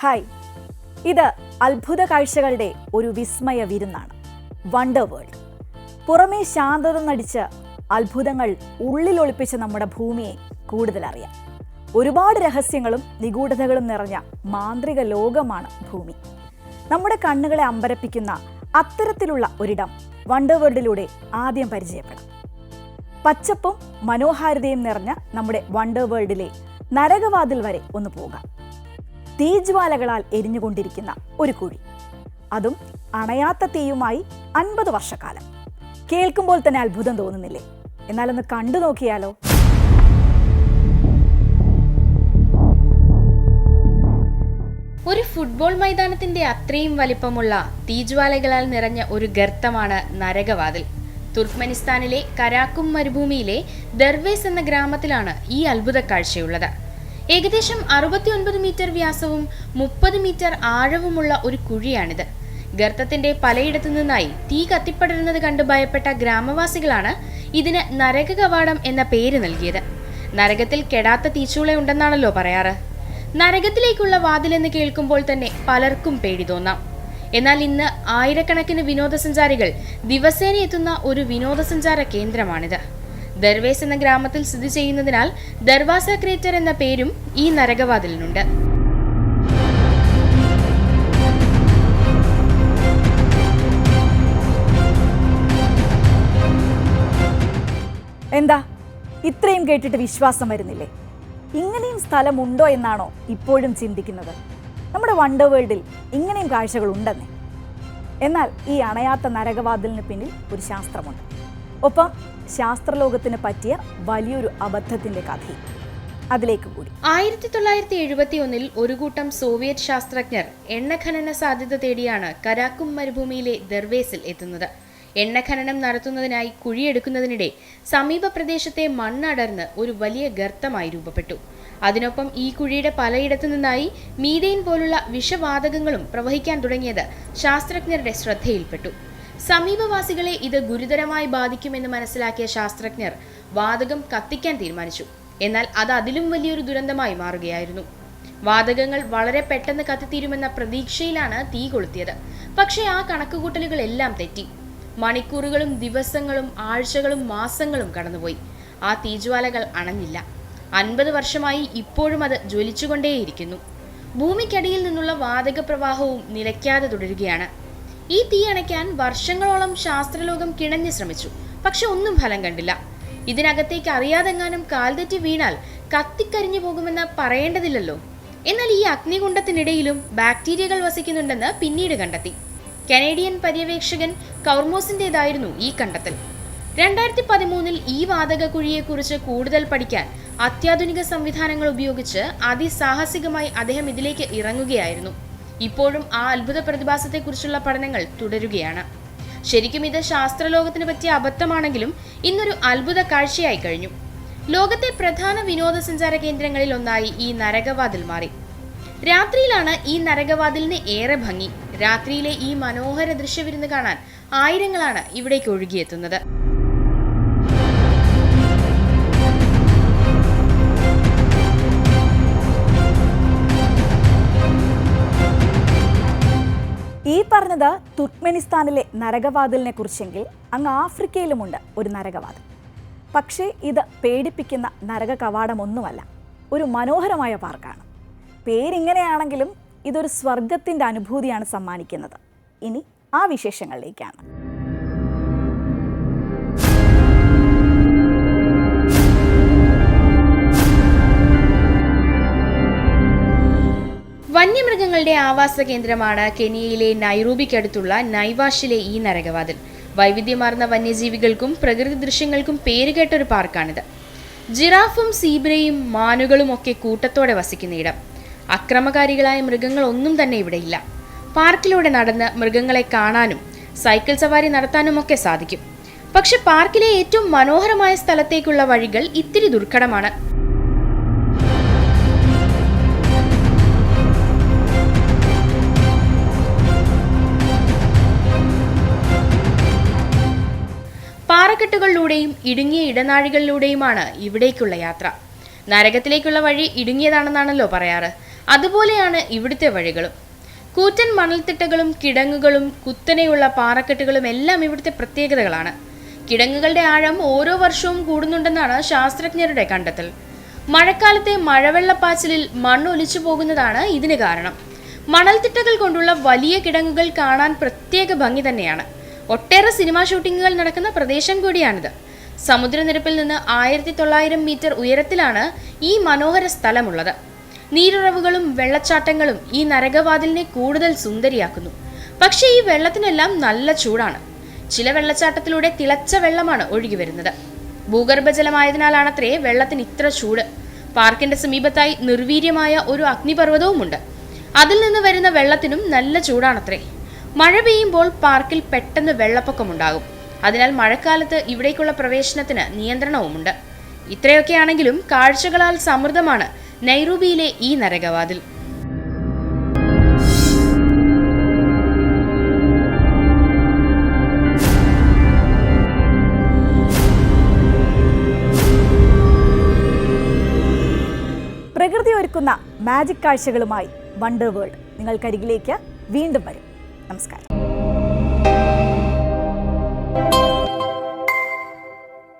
Hi. ഇത് അത്ഭുത കാഴ്ചകളുടെ ഒരു വിസ്മയ വിരുന്നാണ്. Wonder world. പുറമേ ശാന്തത നടിച്ച് അത്ഭുതങ്ങൾ ഉള്ളിൽ ഒളിപ്പിച്ച നമ്മുടെ ഭൂമിയെ കൂടുതൽ അറിയാം. ഒരുപാട് രഹസ്യങ്ങളും നിഗൂഢതകളും നിറഞ്ഞ മാന്ത്രിക ലോകമാണ് ഭൂമി. നമ്മുടെ കണ്ണുകളെ അമ്പരപ്പിക്കുന്ന അത്തരത്തിലുള്ള ഒരിടം വണ്ടർ വേൾഡിലൂടെ ആദ്യം പരിചയപ്പെടാം. പച്ചപ്പും മനോഹാരിതയും നിറഞ്ഞ നമ്മുടെ വണ്ടർ വേൾഡിലെ നരകവാതിൽ വരെ ഒന്ന് പോകാം. തീജ്വാലകളാൽ എരിഞ്ഞുകൊണ്ടിരിക്കുന്ന ഒരു കുഴി. അതും അണയാത്ത തീയുമായി അൻപത് വർഷക്കാലം. കേൾക്കുമ്പോൾ തന്നെ അത്ഭുതം തോന്നുന്നില്ലേ? എന്നാലൊന്ന് കണ്ടു നോക്കിയാലോ? ഒരു ഫുട്ബോൾ മൈതാനത്തിന്റെ അത്രയും വലിപ്പമുള്ള തീജ്വാലകളാൽ നിറഞ്ഞ ഒരു ഗർത്തമാണ് നരകവാതിൽ. തുർക്ക്മെനിസ്ഥാനിലെ കരാക്കും മരുഭൂമിയിലെ ദർവേസ് എന്ന ഗ്രാമത്തിലാണ് ഈ അത്ഭുത കാഴ്ചയുള്ളത്. ഏകദേശം അറുപത്തിയൊൻപത് മീറ്റർ വ്യാസവും മുപ്പത് മീറ്റർ ആഴവുമുള്ള ഒരു കുഴിയാണിത്. ഗർത്തത്തിന്റെ പലയിടത്തു നിന്നായി തീ കത്തിപ്പടരുന്നത് കണ്ട് ഭയപ്പെട്ട ഗ്രാമവാസികളാണ് ഇതിന് നരക കവാടം എന്ന പേര് നൽകിയത്. നരകത്തിൽ കെടാത്ത തീച്ചൂളയുണ്ടെന്നാണല്ലോ പറയാറ്. നരകത്തിലേക്കുള്ള വാതിലെന്ന് കേൾക്കുമ്പോൾ തന്നെ പലർക്കും പേടി തോന്നാം. എന്നാൽ ഇന്ന് ആയിരക്കണക്കിന് വിനോദസഞ്ചാരികൾ ദിവസേന എത്തുന്ന ഒരു വിനോദസഞ്ചാര കേന്ദ്രമാണിത്. ദർവേസ് എന്ന ഗ്രാമത്തിൽ സ്ഥിതി ചെയ്യുന്നതിനാൽ ദർവാസ ക്രേറ്റർ എന്ന പേരും ഈ നരകവാതിലിനുണ്ട്. എന്താ? ഇത്രയും കേട്ടിട്ട് വിശ്വാസം വരുന്നില്ലേ? ഇങ്ങനെയും സ്ഥലമുണ്ടോ എന്നാണോ ഇപ്പോഴും ചിന്തിക്കുന്നത്? നമ്മുടെ വണ്ടർ വേൾഡിൽ ഇങ്ങനെയും കാഴ്ചകൾ ഉണ്ടെന്നേ എന്നാൽ ഈ അണയാത്ത നരകവാതിലിന് പിന്നിൽ ഒരു ശാസ്ത്രമുണ്ട്. ഒപ്പം ശാസ്ത്രലോകത്തിന് പറ്റിയ വലിയൊരു അബദ്ധത്തിന്റെ കഥ. അതിലേക്ക് കൂടി. ആയിരത്തി തൊള്ളായിരത്തി എഴുപത്തി ഒന്നിൽ ഒരു കൂട്ടം സോവിയറ്റ് ശാസ്ത്രജ്ഞർ എണ്ണ ഖനന സാധ്യത തേടിയാണ് കരാക്കും മരുഭൂമിയിലെ ദർവേസിൽ എത്തുന്നത്. എണ്ണ ഖനനം നടത്തുന്നതിനായി കുഴിയെടുക്കുന്നതിനിടെ സമീപ പ്രദേശത്തെ മണ്ണടർന്ന് ഒരു വലിയ ഗർത്തമായി രൂപപ്പെട്ടു. അതിനൊപ്പം ഈ കുഴിയുടെ പലയിടത്തു നിന്നായി മീതെയിൻ പോലുള്ള വിഷവാതകങ്ങളും പ്രവഹിക്കാൻ തുടങ്ങിയത് ശാസ്ത്രജ്ഞരുടെ ശ്രദ്ധയിൽപ്പെട്ടു. സമീപവാസികളെ ഇത് ഗുരുതരമായി ബാധിക്കുമെന്ന് മനസ്സിലാക്കിയ ശാസ്ത്രജ്ഞർ വാതകം കത്തിക്കാൻ തീരുമാനിച്ചു. എന്നാൽ അത് അതിലും വലിയൊരു ദുരന്തമായി മാറുകയായിരുന്നു. വാതകങ്ങൾ വളരെ പെട്ടെന്ന് കത്തിത്തീരുമെന്ന പ്രതീക്ഷയിലാണ് തീ കൊളുത്തിയത്. പക്ഷേ ആ കണക്കുകൂട്ടലുകളെല്ലാം തെറ്റി. മണിക്കൂറുകളും ദിവസങ്ങളും ആഴ്ചകളും മാസങ്ങളും കടന്നുപോയി. ആ തീജ്വാലകൾ അണഞ്ഞില്ല. അൻപത് വർഷമായി ഇപ്പോഴും അത് ജ്വലിച്ചുകൊണ്ടേയിരിക്കുന്നു. ഭൂമിക്കടിയിൽ നിന്നുള്ള വാതക പ്രവാഹവും നിലയ്ക്കാതെ തുടരുകയാണ്. ഈ തീ അണയ്ക്കാൻ വർഷങ്ങളോളം ശാസ്ത്രലോകം കിണഞ്ഞു ശ്രമിച്ചു. പക്ഷെ ഒന്നും ഫലം കണ്ടില്ല. ഇതിനകത്തേക്ക് അറിയാതെങ്ങാനും കാൽതെറ്റി വീണാൽ കത്തിക്കരിഞ്ഞു പോകുമെന്ന് പറയേണ്ടതില്ലല്ലോ. എന്നാൽ ഈ അഗ്നികുണ്ഡത്തിനിടയിലും ബാക്ടീരിയകൾ വസിക്കുന്നുണ്ടെന്ന് പിന്നീട് കണ്ടെത്തി. കനേഡിയൻ പര്യവേക്ഷകൻ കൗർമോസിന്റെതായിരുന്നു ഈ കണ്ടെത്തൽ. രണ്ടായിരത്തി പതിമൂന്നിൽ ഈ വാതക കുഴിയെക്കുറിച്ച് കൂടുതൽ പഠിക്കാൻ അത്യാധുനിക സംവിധാനങ്ങൾ ഉപയോഗിച്ച് അതിസാഹസികമായി അദ്ദേഹം ഇതിലേക്ക് ഇറങ്ങുകയായിരുന്നു. ഇപ്പോഴും ആ അത്ഭുത പ്രതിഭാസത്തെക്കുറിച്ചുള്ള പഠനങ്ങൾ തുടരുകയാണ്. ശരിക്കും ഇത് ശാസ്ത്രലോകത്തിന് പറ്റിയ അബദ്ധമാണെങ്കിലും ഇന്നൊരു അത്ഭുത കാഴ്ചയായി കഴിഞ്ഞു. ലോകത്തെ പ്രധാന വിനോദസഞ്ചാര കേന്ദ്രങ്ങളിൽ ഒന്നായി ഈ നരകവാതിൽ മാറി. രാത്രിയിലാണ് ഈ നരകവാതിലിന് ഏറെ ഭംഗി. രാത്രിയിലെ ഈ മനോഹര ദൃശ്യവിരുന്ന് കാണാൻ ആയിരങ്ങളാണ് ഇവിടേക്ക് ഒഴുകിയെത്തുന്നത്. ഈ പറഞ്ഞത് തുർക്ക്മെനിസ്ഥാനിലെ നരകവാതിലിനെ കുറിച്ചെങ്കിൽ അങ്ങ് ആഫ്രിക്കയിലുമുണ്ട് ഒരു നരകവാതിൽ. പക്ഷേ ഇത് പേടിപ്പിക്കുന്ന നരക കവാടമൊന്നുമല്ല ഒരു മനോഹരമായ പാർക്കാണ്. പേരിങ്ങനെയാണെങ്കിലും ഇതൊരു സ്വർഗത്തിന്റെ അനുഭൂതിയാണ് സമ്മാനിക്കുന്നത്. ഇനി ആ വിശേഷങ്ങളിലേക്കാണ്. വന്യമൃഗങ്ങളുടെ ആവാസ കേന്ദ്രമാണ് കെനിയയിലെ നൈറൂബിക്കടുത്തുള്ള നൈവാഷിലെ ഈ നരകവാതിൽ. വൈവിധ്യമാർന്ന വന്യജീവികൾക്കും പ്രകൃതി ദൃശ്യങ്ങൾക്കും പേരുകേട്ട ഒരു പാർക്കാണിത്. ജിറാഫും സീബ്രയും മാനുകളും ഒക്കെ കൂട്ടത്തോടെ വസിക്കുന്ന ഇടം. അക്രമകാരികളായ മൃഗങ്ങൾ ഒന്നും തന്നെ ഇവിടെയില്ല പാർക്കിലൂടെ നടന്ന് മൃഗങ്ങളെ കാണാനും സൈക്കിൾ സവാരി നടത്താനും ഒക്കെ സാധിക്കും. പക്ഷെ പാർക്കിലെ ഏറ്റവും മനോഹരമായ സ്ഥലത്തേക്കുള്ള വഴികൾ ഇത്തിരി ദുർഘടമാണ്. പാറക്കെട്ടുകളിലൂടെയും ഇടുങ്ങിയ ഇടനാഴികളിലൂടെയുമാണ് ഇവിടേക്കുള്ള യാത്ര. നരകത്തിലേക്കുള്ള വഴി ഇടുങ്ങിയതാണെന്നാണല്ലോ പറയാറ്. അതുപോലെയാണ് ഇവിടുത്തെ വഴികളും. കൂറ്റൻ മണൽത്തിട്ടകളും കിടങ്ങുകളും കുത്തനെയുള്ള പാറക്കെട്ടുകളും എല്ലാം ഇവിടുത്തെ പ്രത്യേകതകളാണ്. കിടങ്ങുകളുടെ ആഴം ഓരോ വർഷവും കൂടുന്നുണ്ടെന്നാണ് ശാസ്ത്രജ്ഞരുടെ കണ്ടെത്തൽ. മഴക്കാലത്തെ മഴവെള്ളപ്പാച്ചിലിൽ മണ്ണ് ഒലിച്ചു പോകുന്നതാണ് ഇതിന് കാരണം. മണൽത്തിട്ടകൾ കൊണ്ടുള്ള വലിയ കിടങ്ങുകൾ കാണാൻ പ്രത്യേക ഭംഗി തന്നെയാണ്. ഒട്ടേറെ സിനിമാ ഷൂട്ടിങ്ങുകൾ നടക്കുന്ന പ്രദേശം കൂടിയാണിത്. സമുദ്രനിരപ്പിൽ നിന്ന് ആയിരത്തി തൊള്ളായിരം മീറ്റർ ഉയരത്തിലാണ് ഈ മനോഹര സ്ഥലമുള്ളത്. നീരുറവുകളും വെള്ളച്ചാട്ടങ്ങളും ഈ നരകവാതിലിനെ കൂടുതൽ സുന്ദരിയാക്കുന്നു. പക്ഷേ ഈ വെള്ളത്തിനെല്ലാം നല്ല ചൂടാണ്. ചില വെള്ളച്ചാട്ടത്തിലൂടെ തിളച്ച വെള്ളമാണ് ഒഴുകി വരുന്നത്. ഭൂഗർഭജലമായതിനാലാണത്രേ വെള്ളത്തിന് ഇത്ര ചൂട്. പാർക്കിന്റെ സമീപത്തായി നിർവീര്യമായ ഒരു അഗ്നിപർവതവുമുണ്ട്. അതിൽ നിന്ന് വരുന്ന വെള്ളത്തിനും നല്ല ചൂടാണത്രേ. മഴ പെയ്യുമ്പോൾ പാർക്കിൽ പെട്ടെന്ന് വെള്ളപ്പൊക്കമുണ്ടാകും. അതിനാൽ മഴക്കാലത്ത് ഇവിടേക്കുള്ള പ്രവേശനത്തിന് നിയന്ത്രണവുമുണ്ട്. ഇത്രയൊക്കെയാണെങ്കിലും കാഴ്ചകളാൽ സമൃദ്ധമാണ് നൈറൂബിയിലെ ഈ നരകവാതിൽ. പ്രകൃതി ഒരുക്കുന്ന മാജിക് കാഴ്ചകളുമായി വണ്ടർ വേൾഡ് നിങ്ങൾക്കരികിലേക്ക് വീണ്ടും വരും. നമസ്കാരം